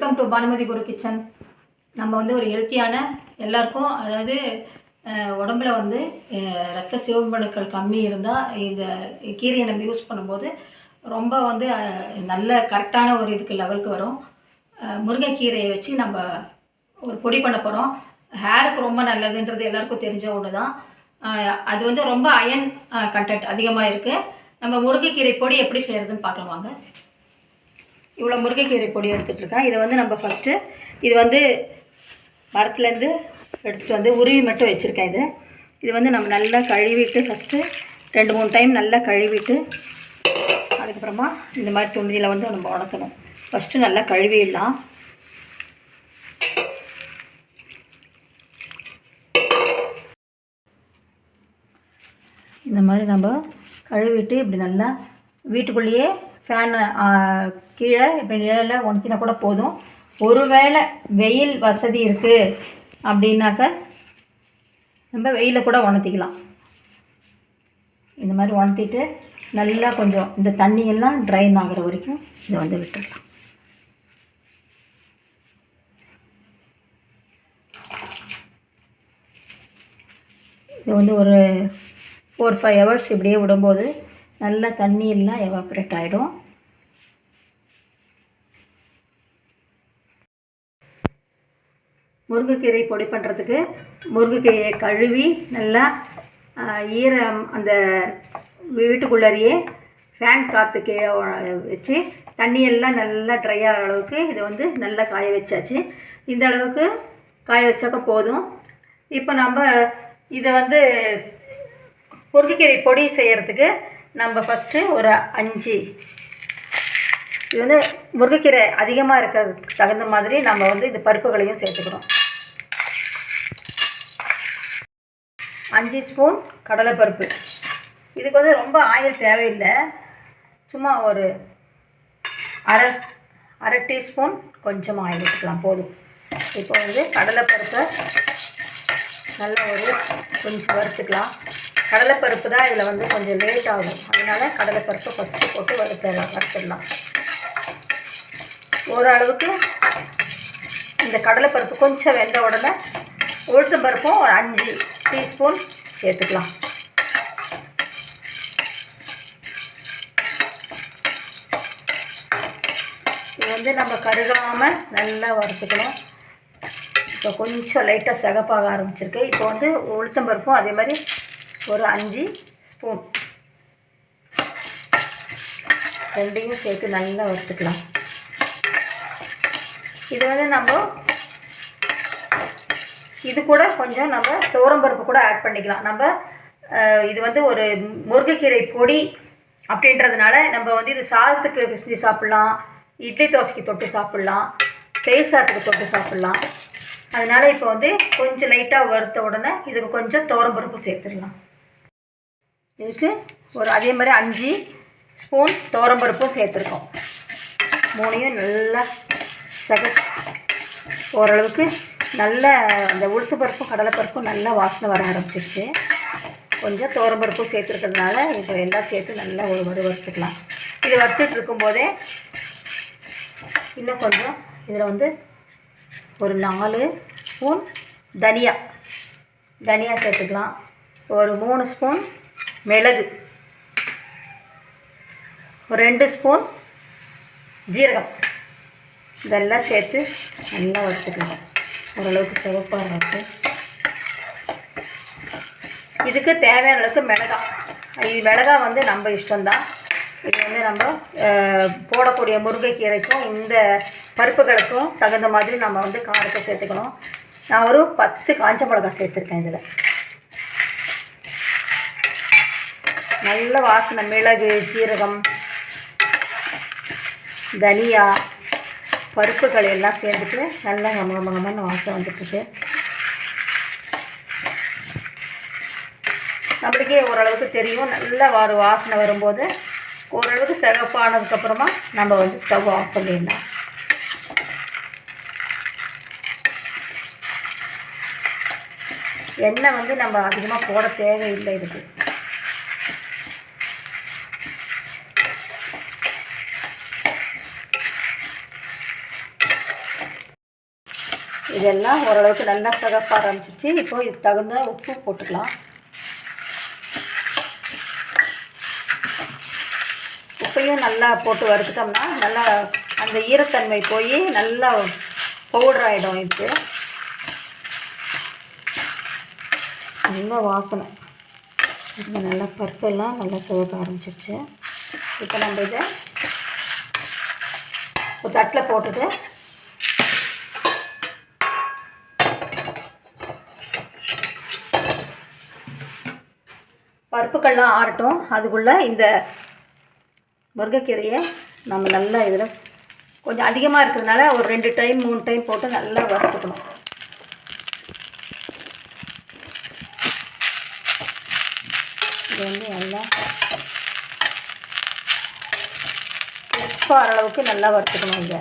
Welcome to Bhanumathi Guru kitchen நம்ம வந்து ஒரு ஹெல்த்தியான எல்லாருக்கும் அதாவது உடம்புல வந்து ரத்த சிவம்பணுக்கள் கம்மி இருந்தால் இந்த கீரையை நம்ம யூஸ் பண்ணும்போது ரொம்ப வந்து நல்ல கரெக்டான ஒரு இதுக்கு லெவலுக்கு வரும். முருங்கைக்கீரையை வச்சு நம்ம ஒரு பொடி பண்ண போகிறோம் ஹேருக்கு ரொம்ப நல்லதுன்றது எல்லாருக்கும் தெரிஞ்ச ஒன்று தான் அது வந்து ரொம்ப அயன் கண்டென்ட் அதிகமாக இருக்குது நம்ம முருங்கைக்கீரை பொடி எப்படி செய்கிறதுன்னு பார்க்கலாம் வாங்க. இவ்வளோ முருங்கைக்கீரை பொடி எடுத்துகிட்ருக்கேன் இதை வந்து நம்ம ஃபஸ்ட்டு இது வந்து மரத்துலேருந்து எடுத்துகிட்டு வந்து உருவி மட்டும் வச்சுருக்கேன் இது. இது வந்து நம்ம நல்லா கழுவிட்டு ஃபஸ்ட்டு ரெண்டு மூணு டைம் நல்லா கழுவிட்டு அதுக்கப்புறமா இந்த மாதிரி துணியில் வந்து நம்ம உணர்த்தணும் ஃபஸ்ட்டு நல்லா கழுவிடலாம். இந்த மாதிரி நம்ம கழுவிட்டு இப்படி நல்லா வீட்டுக்குள்ளேயே ஃபேன் கீழே இப்போ நிழலில் உணர்த்தினா கூட போதும். ஒருவேளை வெயில் வசதி இருக்குது அப்படின்னாக்க நம்ம வெயிலில் கூட உணர்த்திக்கலாம். இந்த மாதிரி உணர்த்திட்டு நல்லா கொஞ்சம் இந்த தண்ணியெல்லாம் ட்ரைன் ஆகிற வரைக்கும் இதை வந்து விட்டுடலாம் இது வந்து ஒரு ஃபோர் ஃபைவ் ஹவர்ஸ் இப்படியே விடும்போது நல்லா தண்ணி எல்லாம் எவாப்ரேட் ஆகிடும் முருங்கைக்கீரை பொடி பண்ணுறதுக்கு முருங்கைக்கீரையை கழுவி நல்லா ஈரம் அந்த வீட்டுக்குள்ளேயே ஃபேன் காற்று கீழே வச்சு தண்ணியெல்லாம் நல்லா ட்ரை ஆகிற அளவுக்கு இதை வந்து நல்லா காய வச்சாச்சு. இந்த அளவுக்கு காய வச்சாக்க போதும். இப்போ நம்ம இதை வந்து முருங்கைக்கீரை பொடி செய்கிறதுக்கு நம்ம ஃபஸ்ட்டு ஒரு அஞ்சு இது வந்து முருங்கைக்கீரை அதிகமாக இருக்கிறதுக்கு தகுந்த மாதிரி நம்ம வந்து இது பருப்புகளையும் சேர்த்துக்கிறோம் அஞ்சு ஸ்பூன் கடலைப்பருப்பு. இதுக்கு வந்து ரொம்ப ஆயில் தேவையில்லை. சும்மா ஒரு அரை அரை டீஸ்பூன் கொஞ்சமாக ஆயில் எடுத்துக்கலாம் போதும். இப்போ வந்து கடலைப்பருப்பை நல்லா ஒரு கொஞ்சம் வறுத்துக்கலாம். கடலைப்பருப்பு தான் இதில் வந்து கொஞ்சம் லேட் ஆகும். அதனால கடலைப்பருப்பை ஃபஸ்ட்டு போட்டு வறுத்துடலாம் வறுத்துடலாம். ஓரளவுக்கு இந்த கடலைப்பருப்பு கொஞ்சம் வெந்த உடனே உளுத்தம் பருப்பும் ஒரு அஞ்சு டீஸ்பூன் சேர்த்துக்கலாம். இது வந்து நம்ம கருகாமல் நல்லா வறுத்துக்கணும். இப்போ கொஞ்சம் லைட்டாக சிகப்பாக ஆரம்பிச்சிருக்கு. இப்போ வந்து உளுத்தம் பருப்பும் அதே மாதிரி ஒரு அஞ்சு ஸ்பூன் ரெண்டையும் சேர்த்து நல்லா வறுத்துக்கலாம். இது வந்து நம்ம இது கூட கொஞ்சம் நம்ம துவரம்பருப்பு கூட ஆட் பண்ணிக்கலாம். நம்ம இது வந்து ஒரு முருங்கைக்கீரை பொடி அப்படின்றதுனால நம்ம வந்து இது சாதத்துக்கு பிசைஞ்சு சாப்பிட்லாம். இட்லி தோசைக்கு தொட்டு சாப்பிட்லாம். தயிர் சாதத்துக்கு தொட்டு சாப்பிட்லாம். அதனால் இப்போ வந்து கொஞ்சம் லைட்டாக வறுத்த உடனே இதுக்கு கொஞ்சம் துவரம்பருப்பு சேர்த்துடலாம். இதுக்கு ஒரு அதே மாதிரி அஞ்சு ஸ்பூன் துவரம்பருப்பும் சேர்த்துருக்கோம். மூணையும் நல்லா சக ஓரளவுக்கு நல்ல அந்த உளுத்து பருப்பும் கடலைப்பருப்பும் நல்லா வாசனை வர ஆரம்பிச்சிருச்சு. கொஞ்சம் தோரம்பருப்பும் சேர்த்துருக்கிறதுனால இப்போ எல்லாம் சேர்த்து நல்லா ஒரு வறு வறுத்துக்கலாம். இது வறுத்துட்டு இருக்கும்போதே இன்னும் கொஞ்சம் இதில் வந்து ஒரு நாலு ஸ்பூன் தனியா தனியா சேர்த்துக்கலாம். ஒரு மூணு ஸ்பூன் மிளகு ஒரு ரெண்டு ஸ்பூன் ஜீரகம். இதெல்லாம் சேர்த்து நல்லா வறுத்துக்கலாம். ஓரளவுக்கு சிவப்பாக இருக்கு. இதுக்கு தேவையான அளவுக்கு மிளகாய் இது மிளகாய் வந்து நம்ம இஷ்டம்தான். இது வந்து நம்ம போடக்கூடிய முருங்கைக்கீரைக்கும் இந்த பருப்புகளுக்கும் தகுந்த மாதிரி நம்ம வந்து காரத்தை சேர்த்துக்கணும். நான் ஒரு பத்து காஞ்ச மிளகாய் சேர்த்துருக்கேன் இதில். நல்ல வாசனை மிளகு ஜீரகம் தனியா பருப்புகள் எல்லாம் சேர்ந்துட்டு நல்லா கம கமகமான வாசம் வந்துட்டுருக்கு. நம்மளுக்கே ஓரளவுக்கு தெரியும். நல்லா ஒரு வாசனை வரும்போது ஓரளவுக்கு சிகப்பானதுக்கப்புறமா நம்ம வந்து ஸ்டவ் ஆஃப் பண்ணிடலாம். எண்ணெய் வந்து நம்ம அதிகமாக போட தேவையில்லை இதுக்கு. இதெல்லாம் ஓரளவுக்கு நல்லா சிகப்ப ஆரம்பிச்சிச்சு இப்போ இதுக்கு தகுந்த உப்பு போட்டுக்கலாம். உப்பையும் நல்லா போட்டு வறுத்துட்டோம்னா நல்லா அந்த ஈரத்தன்மை போய் நல்லா பவுடர் ஆகிடும் இது. நல்ல வாசனை. இது நல்லா பருப்பெல்லாம் நல்லா சிவக்க ஆரம்பிச்சிருச்சு. இப்போ நம்ம இதை ஒரு தட்டில் போட்டுட்டு பருப்புக்கள்லாம் ஆறட்டும். அதுக்குள்ளே இந்த முருங்கைக்கீரையை நம்ம நல்லா இதில் கொஞ்சம் அதிகமாக இருக்கிறதுனால ஒரு ரெண்டு டைம் மூணு டைம் போட்டு நல்லா வறுத்துக்கணும். இது வந்து நல்லா உப்பாகிற அளவுக்கு நல்லா வறுத்துக்கணும் இங்கே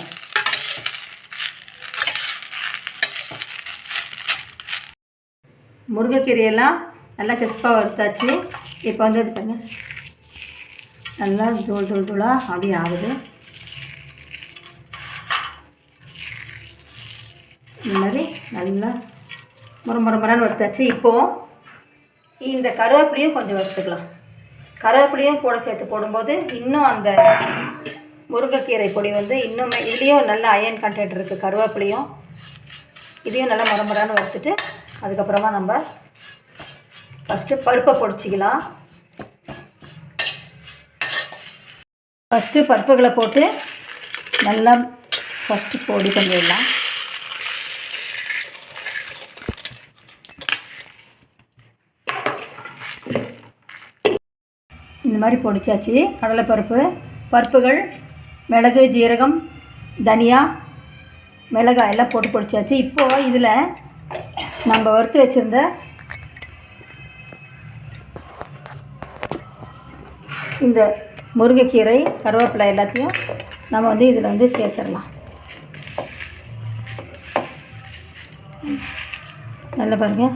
முருங்கைக்கீரையெல்லாம் நல்லா கிறிஸ்பாக வறுத்தாச்சு. இப்போ வந்து இது நல்லா தூள் தூள் தூளாக அப்படியே ஆகுது. இந்த மாதிரி நல்லா முறை முறை முறன்னு வறுத்தாச்சு. இப்போது இந்த கருவேப்பிலையும் கொஞ்சம் வறுத்துக்கலாம். கருவேப்பிலையும் கூட சேர்த்து போடும்போது இன்னும் அந்த முருங்கைக்கீரை பொடி வந்து இன்னுமே இதுலேயும் நல்ல அயன் கண்டென்ட் இருக்குது கருவேப்பிலையும் இதையும் நல்லா முற வறுத்துட்டு அதுக்கப்புறமா நம்ம ஃபஸ்ட்டு பருப்பை பொடிச்சிக்கலாம். ஃபஸ்ட்டு பருப்புகளை போட்டு நல்லா ஃபஸ்ட்டு பொடி பண்ணிடலாம். இந்த மாதிரி பொடிச்சாச்சு. கடலைப்பருப்பு பருப்புகள் மிளகு ஜீரகம் தனியா மிளகாய் எல்லாம் போட்டு பொடிச்சாச்சு. இப்போது இதில் நம்ம வறுத்து வச்சுருந்த இந்த முருங்கைக்கீரை கருவேப்பிலை எல்லாத்தையும் நம்ம வந்து இதில் வந்து சேர்த்துடலாம். நல்லா பாருங்கள்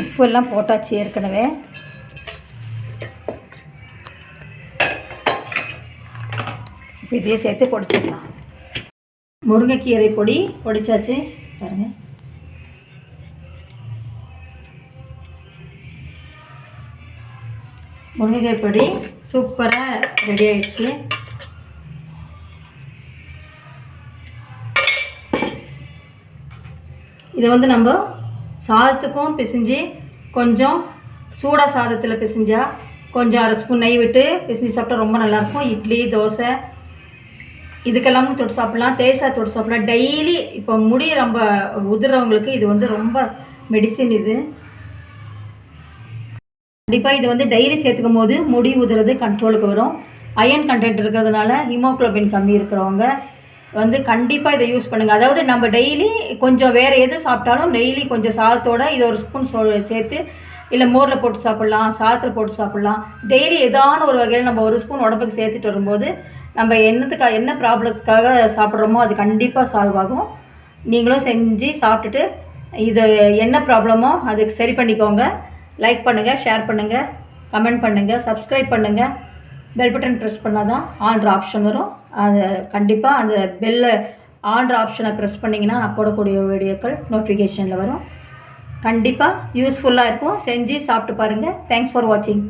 உப்பு எல்லாம் போட்டாச்சு ஏற்கனவே. இப்போ இதையே சேர்த்து பொடிச்சிடலாம் முருங்கைக்கீரை பொடி பொடிச்சாச்சு. பாருங்கள் முருங்கைக்காய் பொடி சூப்பராக ரெடி ஆயிடுச்சு. இதை வந்து நம்ம சாதத்துக்கும் பிசைஞ்சு கொஞ்சம் சூடாக சாதத்தில் பிசைஞ்சால் கொஞ்சம் அரை ஸ்பூன் நெய் விட்டு பிசைஞ்சு சாப்பிட்டா ரொம்ப நல்லாயிருக்கும். இட்லி தோசை இதுக்கெல்லாம் தொட்டு சாப்பிட்லாம். தேசா தொட்டு சாப்பிட்லாம். டெய்லி இப்போ முடி ரொம்ப உதிரவங்களுக்கு இது வந்து ரொம்ப மெடிசின் இது. கண்டிப்பாக இது வந்து டெய்லி சேர்த்துக்கும் போது முடி உதுறது கண்ட்ரோலுக்கு வரும். அயன் கண்டென்ட் இருக்கிறதுனால ஹீமோக்ளோபின் கம்மி இருக்கிறவங்க வந்து கண்டிப்பாக இதை யூஸ் பண்ணுங்கள் அதாவது நம்ம டெய்லி கொஞ்சம் வேறு எது சாப்பிட்டாலும் டெய்லி கொஞ்சம் சாதத்தோட இதை ஒரு ஸ்பூன் சோ சேர்த்து இல்லை மோரில் போட்டு சாப்பிட்லாம் சாதத்தில் போட்டு சாப்பிட்லாம். டெய்லி ஏதான ஒரு வகையில் நம்ம ஒரு ஸ்பூன் உடம்புக்கு சேர்த்துட்டு வரும்போது நம்ம என்னத்துக்காக என்ன ப்ராப்ளத்துக்காக சாப்பிட்றோமோ அது கண்டிப்பாக சால்வ் ஆகும். நீங்களும் செஞ்சு சாப்பிட்டுட்டு இது என்ன ப்ராப்ளமோ அதுக்கு சரி பண்ணிக்கோங்க. லைக் பண்ணுங்கள் ஷேர் பண்ணுங்கள் கமெண்ட் பண்ணுங்கள் சப்ஸ்கிரைப் பண்ணுங்கள் பெல் பட்டன் ப்ரெஸ் பண்ணால் தான் ஆன்ற ஆப்ஷன் வரும். அது கண்டிப்பாக அந்த பெல்லை ஆன்ற ஆப்ஷனை ப்ரெஸ் பண்ணிங்கன்னா நான் போடக்கூடிய வீடியோக்கள் நோட்டிஃபிகேஷனில் வரும். கண்டிப்பாக யூஸ்ஃபுல்லாக இருக்கும். செஞ்சு சாப்பிட்டு பாருங்கள் தேங்க்ஸ் ஃபார் வாட்சிங்